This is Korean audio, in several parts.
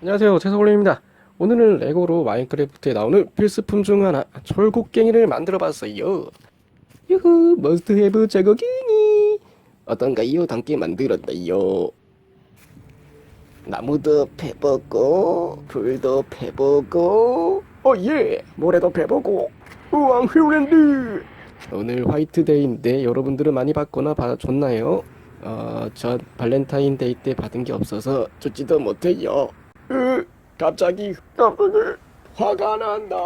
안녕하세요. 채소골림입니다. 오늘은 레고로 마인크래프트에 나오는 필수품 중 하나 철곡갱이를 만들어 봤어요. 유후 머스트 헤브 제거갱이. 어떤가요? 함께 만들었다요? 나무도 패보고 불도 패보고. 오예. 모래도 패보고. 우왕 휘랜드. 오늘 화이트데이인데 여러분들은 많이 받거나 받아줬나요? 어, 전 발렌타인데이 때 받은 게 없어서 줬지도 못해요 으, 갑자기 갑자기 화가 난다.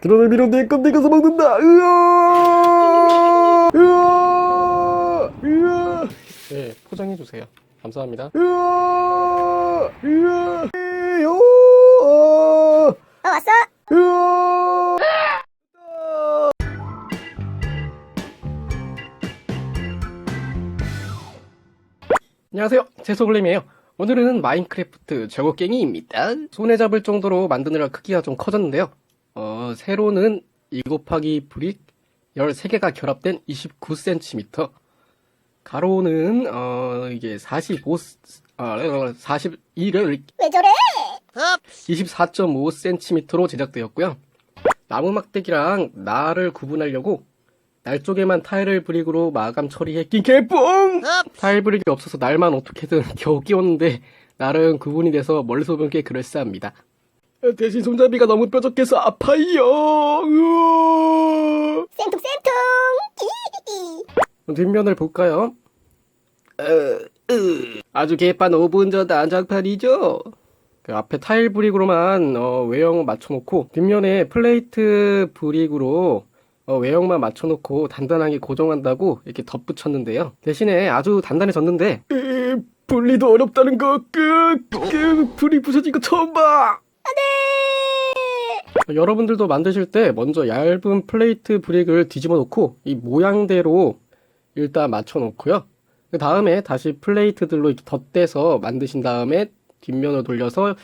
드론을 밀어 내 건데 가서 먹는다. 으아! 으아! 으아! 네, 포장해 주세요. 감사합니다. 으아! 으아! 으아! 어 왔어? 으아! 안녕하세요. 제소블림이에요. 오늘은 마인크래프트 저곡갱이입니다. 손에 잡을 정도로 만드느라 크기가 좀 커졌는데요. 어, 세로는 2 곱하기 브릭 13개가 결합된 29cm. 가로는, 어, 이게 45, 아, 41을 왜 저래? 24.5cm로 제작되었고요. 나무 막대기랑 날을 구분하려고 날 쪽에만 타일을 브릭으로 마감 처리했긴 개뽕! 타일 브릭이 없어서 날만 어떻게든 겨우 끼웠는데 날은 구분이 돼서 멀리서 보면 꽤 그럴싸합니다. 대신 손잡이가 너무 뾰족해서 아파요. 으아! 쌤통 쌤통 끼 뒷면을 볼까요? 어, 으. 아주 개판 5분 전 난장판이죠. 그 앞에 타일 브릭으로만 어, 외형 맞춰놓고 뒷면에 플레이트 브릭으로 어, 외형만 맞춰놓고 단단하게 고정한다고 이렇게 덧붙였는데요. 대신에 아주 단단해졌는데 에, 분리도 어렵다는 거. 그, 그 브릭 부서진 거 처음 봐. 어, 여러분들도 만드실 때 먼저 얇은 플레이트 브릭을 뒤집어 놓고 이 모양대로 일단 맞춰 놓고요. 그 다음에 다시 플레이트들로 이렇게 덧대서 만드신 다음에 뒷면을 돌려서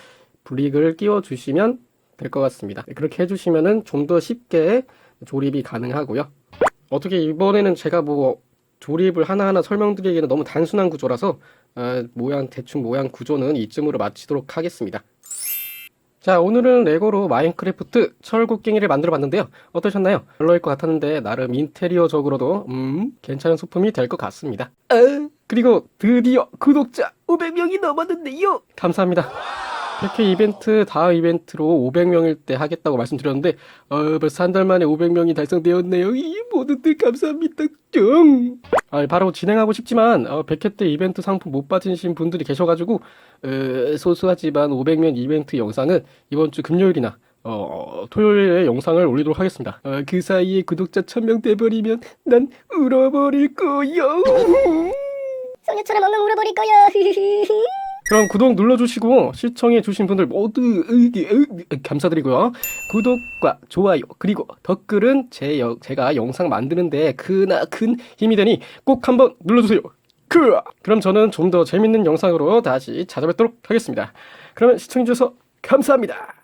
브릭을 끼워 주시면 될 것 같습니다. 그렇게 해주시면은 좀 더 쉽게 조립이 가능하고요. 어떻게 이번에는 제가 뭐 조립을 하나하나 설명드리기에는 너무 단순한 구조라서 아, 모양 대충 모양 구조는 이쯤으로 마치도록 하겠습니다. 자, 오늘은 레고로 마인크래프트 철곡갱이를 만들어 봤는데요. 어떠셨나요? 별로일 것 같았는데, 나름 인테리어적으로도, 음, 괜찮은 소품이 될 것 같습니다. 어, 그리고 드디어 구독자 500명이 넘었는데요! 감사합니다. 100회 이벤트, 다음 이벤트로 500명일 때 하겠다고 말씀드렸는데, 어, 벌써 한 달 만에 500명이 달성되었네요. 이 모두들 감사합니다. 뿅! 아, 바로 진행하고 싶지만, 어, 100회 때 이벤트 상품 못 받으신 분들이 계셔가지고, 어, 소소하지만 500명 이벤트 영상은 이번 주 금요일이나 어, 토요일에 영상을 올리도록 하겠습니다. 어, 그 사이에 구독자 1000명 돼버리면 난 울어버릴 거요. 소녀처럼 엉엉 울어버릴 거야 그럼 구독 눌러주시고 시청해주신 분들 모두 감사드리고요. 구독과 좋아요 그리고 댓글은 제 여- 제가 영상 만드는데 크나큰 힘이 되니 꼭 한번 눌러주세요. 그 그럼 저는 좀 더 재밌는 영상으로 다시 찾아뵙도록 하겠습니다. 그러면 시청해주셔서 감사합니다.